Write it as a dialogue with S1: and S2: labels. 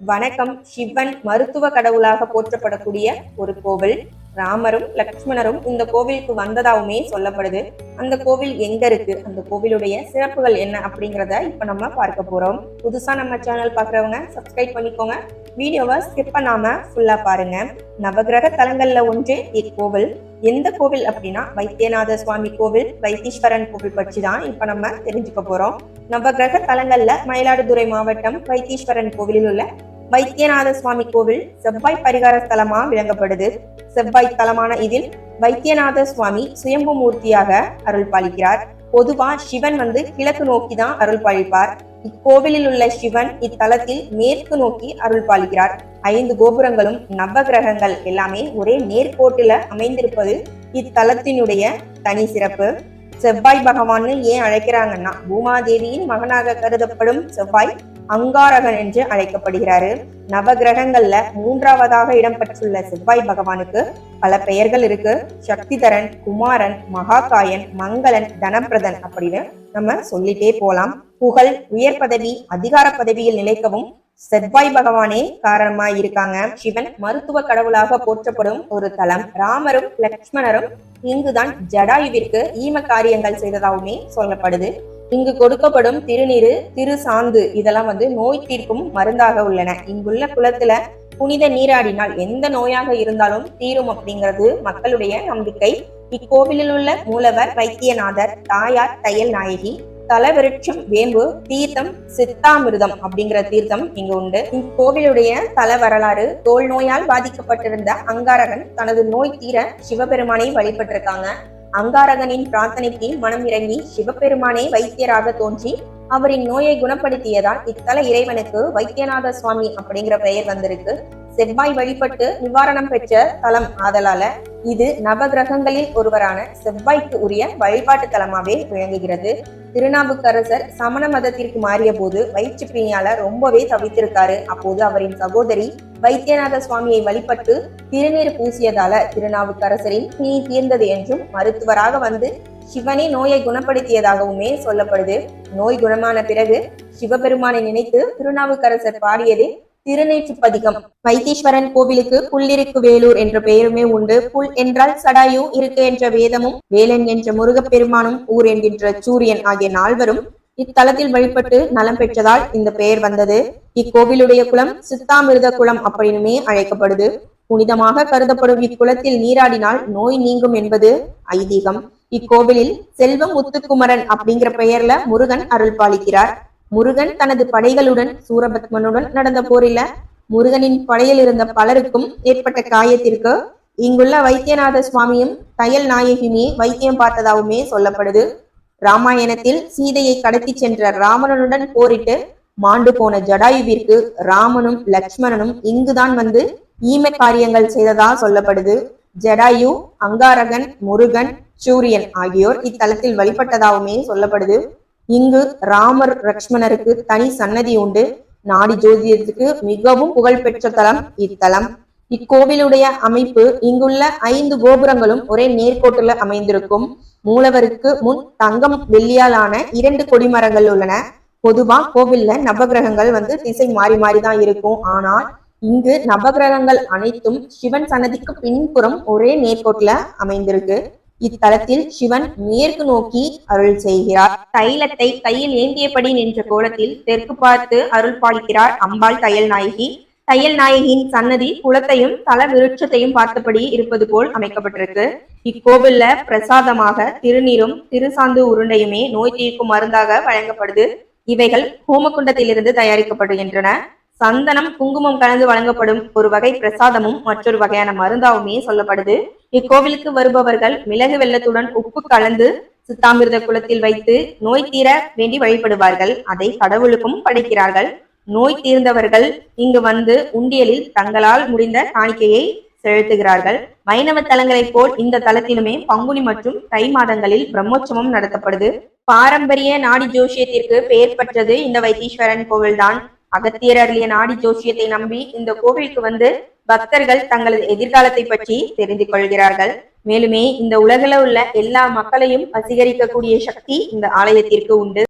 S1: வணக்கம். சிவன் மருத்துவ கடவுளாக போற்றப்படக்கூடிய ஒரு கோவில். ராமரும் லக்ஷ்மணரும் இந்த கோவிலுக்கு வந்ததாகவுமே சொல்லப்படுது. அந்த கோவில் எங்க இருக்கு? அந்த கோவிலுடைய சிறப்புகள் என்ன அப்படிங்கிறத இப்ப நம்ம பார்க்க போறோம். புதுசா நம்ம சேனல் பார்க்குறவங்க சப்ஸ்கிரைப் பண்ணிக்கோங்க. வீடியோவை ஸ்கிப் பண்ணாம ஃபுல்லா பாருங்க. நவகிரக தலங்கள்ல ஒன்று இக்கோவில். எந்த கோவில் அப்படின்னா வைத்தியநாத சுவாமி கோவில் வைத்தீஸ்வரன் கோவில் பற்றி தான் இப்ப நம்ம தெரிஞ்சுக்க போறோம். நவகிரக தலங்கள்ல மயிலாடுதுறை மாவட்டம் வைத்தீஸ்வரன் கோவிலில் உள்ள வைத்தியநாத சுவாமி கோவில் செவ்வாய் பரிகார ஸ்தலமா விளங்கப்படுது. செவ்வாய் தலமான இதில் வைத்தியநாத சுவாமி சுயம்பு மூர்த்தியாக அருள் பாலிக்கிறார். பொதுவா சிவன் வந்து கிழக்கு நோக்கி தான் அருள் பாலிப்பார். இக்கோவிலில் உள்ள சிவன் இத்தலத்தில் மேற்கு நோக்கி அருள் பாலிக்கிறார். ஐந்து கோபுரங்களும் நவகிரகங்கள் எல்லாமே ஒரே நேர்கோட்டில அமைந்திருப்பது இத்தலத்தினுடைய தனி சிறப்பு. செவ்வாய் பகவான்னு ஏன் அழைக்கிறாங்கன்னா பூமாதேவியின் மகனாக கருதப்படும் செவ்வாய் அங்காரகன் என்று அழைக்கப்படுகிறாரு. நவகிரகங்கள்ல மூன்றாவதாக இடம்பெற்றுள்ள செவ்வாய் பகவானுக்கு பல பெயர்கள் இருக்கு. சக்திதரன் குமாரன் மகாகாயன் மங்களன் தனப்பிரதன் அப்படின்னு நம்ம சொல்லிட்டே போலாம். புகழ் உயர் பதவி அதிகார பதவியில் நிலைக்கவும் செவ்வாய் பகவானே காரணமாய் இருக்காங்க. சிவன் மருத்துவ கடவுளாக போற்றப்படும் ஒரு தலம். ராமரும் லக்ஷ்மணரும் இங்குதான் ஜடாயுவிற்கு ஈம காரியங்கள் செய்ததாகவுமே சொல்லப்படுது. இங்கு கொடுக்கப்படும் திருநீரு திரு சாந்து இதெல்லாம் வந்து நோய் தீர்க்கும் மருந்தாக உள்ளன. இங்குள்ள குளத்துல புனித நீராடினால் எந்த நோயாக இருந்தாலும் தீரும் அப்படிங்கிறது மக்களுடைய நம்பிக்கை. இக்கோவிலில் உள்ள மூலவர் வைத்தியநாதர் தாயார் தையல் நாயகி தலவிருட்சம் வேம்பு தீர்த்தம் சித்தாமிருதம் அப்படிங்கிற தீர்த்தம் இங்கு உண்டு. இக்கோவிலுடைய தல வரலாறு தோல் நோயால் பாதிக்கப்பட்டிருந்த அங்காரகன் தனது நோய் தீர சிவபெருமானை வழிபட்டிருக்காங்க. அங்காரகனின் பிரார்த்தனைக்கு மனம் இறங்கி சிவபெருமானே வைத்தியராக தோன்றி அவரின் நோயை குணப்படுத்தியதால் இத்தல இறைவனுக்கு வைத்தியநாத சுவாமி அப்படிங்கிற பெயர் வந்திருக்கு. செவ்வாய் வழிபட்டு நிவாரணம் பெற்ற தலம் ஆதலால இது நவகிரகங்களில் ஒருவரான செவ்வாய்க்கு உரிய வழிபாட்டு தலமாவே விளங்குகிறது. திருநாவுக்கரசர் சமண மதத்திற்கு மாறிய போது வயிற்று பிணியால ரொம்பவே தவித்திருக்காரு. அப்போது அவரின் சகோதரி வைத்தியநாத சுவாமியை வழிபட்டு திருநீர் பூசியதால திருநாவுக்கரசரின் நீ தீர்ந்தது என்றும் மருத்துவராக வந்து சிவனே நோயை குணப்படுத்தியதாகவுமே சொல்லப்படுது. நோய் குணமான பிறகு சிவபெருமானை நினைத்து திருநாவுக்கரசர் பாடியதே திருநீற்றுப்பதிகம். வைத்தீஸ்வரன் கோவிலுக்கு புல்லிருக்கு வேலூர் என்ற பெயருமே உண்டு. புல் என்றால் சடாயு இருக்கு என்ற வேதமும் வேலன் என்ற முருகப்பெருமானும் ஊர் என்கின்ற சூரியன் ஆகிய நால்வரும் இத்தலத்தில் வழிபட்டு நலம் பெற்றதால் இந்த பெயர் வந்தது. இக்கோவிலுடைய குளம் சித்தாமிர்த குளம் அப்படின்னுமே அழைக்கப்படுது. புனிதமாக கருதப்படும் இக்குளத்தில் நீராடினால் நோய் நீங்கும் என்பது ஐதீகம். இக்கோவிலில் செல்வம் முத்துக்குமரன் அப்படிங்கிற பெயர்ல முருகன் அருள் பாலிக்கிறார் முருகன் தனது படைகளுடன் சூரபத்மனுடன் நடந்த போரில முருகனின் படையில் இருந்த பலருக்கும் ஏற்பட்ட காயத்திற்கு இங்குள்ள வைத்தியநாத சுவாமியும் தையல் நாயகியுமே வைத்தியம் பார்த்ததாகவுமே சொல்லப்படுது. ராமாயணத்தில் சீதையை கடத்தி சென்ற ராவணனுடன் போரிட்டு மாண்டு போன ஜடாயுவிற்கு ராமனும் லக்ஷ்மணனும் இங்குதான் வந்து ஈம காரியங்கள் செய்ததா சொல்லப்படுது. ஜடாயு அங்காரகன் முருகன் சூரியன் ஆகியோர் இத்தலத்தில் வழிபட்டதாகவுமே சொல்லப்படுது. இங்கு ராமர் லக்ஷ்மணருக்கு தனி சன்னதி உண்டு. நாடி ஜோதியத்துக்கு மிகவும் புகழ்பெற்ற தலம் இத்தலம். இக்கோவிலுடைய அமைப்பு இங்குள்ள ஐந்து கோபுரங்களும் ஒரே நேர்கோட்டுல அமைந்திருக்கும். மூலவருக்கு முன் தங்கம் வெள்ளியாலான இரண்டு கொடிமரங்கள் உள்ளன. பொதுவா கோவில்ல நவகிரகங்கள் வந்து திசை மாறி மாறி தான் இருக்கும். ஆனால் இங்கு நவகிரகங்கள் அனைத்தும் சிவன் சன்னதிக்கு பின்புறம் ஒரே நேர்கோட்டுல அமைந்திருக்கு. இத்தலத்தில் சிவன் மேற்கு நோக்கி அருள் செய்கிறார். தைலத்தை கையில் ஏந்தியபடி நின்ற கோலத்தில் தெற்கு பார்த்து அருள் பாலிக்கிறார் அம்பாள் தையல் நாயகி. தையல் நாயகியின் சன்னதி குளத்தையும் தல விருட்சத்தையும் பார்த்தபடி இருப்பது போல் அமைக்கப்பட்டிருக்கு. இக்கோவில்ல பிரசாதமாக திருநீரும் திருசாந்து உருண்டையுமே நோய் தீர்க்கும் மருந்தாக வழங்கப்படுது. இவைகள் ஹோமகுண்டத்திலிருந்து தயாரிக்கப்படுகின்றன. சந்தனம் குங்குமம் கலந்து வழங்கப்படும் ஒரு வகை பிரசாதமும் மற்றொரு வகையான மருந்தாவுமே சொல்லப்படுது. இக்கோவிலுக்கு வருபவர்கள் மிளகு வெள்ளத்துடன் உப்பு கலந்து சித்தாமிர்த குளத்தில் வைத்து நோய் தீர வேண்டி வழிபடுவார்கள். அதை கடவுளுக்கும் படைக்கிறார்கள். நோய் தீர்ந்தவர்கள் இங்கு வந்து உண்டியலில் தங்களால் முடிந்த காணிக்கையை செலுத்துகிறார்கள். வைணவ தலங்களைப் போல் இந்த தலத்திலுமே பங்குனி மற்றும் தை மாதங்களில் பிரம்மோற்சவம் நடத்தப்படுது. பாரம்பரிய நாடி ஜோசியத்திற்கு பெயர் பெற்றது இந்த வைத்தீஸ்வரன் கோவில்தான். அகத்தியர் அருளிய நாடி ஜோசியத்தை நம்பி இந்த கோவிலுக்கு வந்து பக்தர்கள் தங்களது எதிர்காலத்தை பற்றி தெரிந்து கொள்கிறார்கள். மேலுமே இந்த உலகில உள்ள எல்லா மக்களையும் வசீகரிக்கக்கூடிய சக்தி இந்த ஆலயத்திற்கு உண்டு.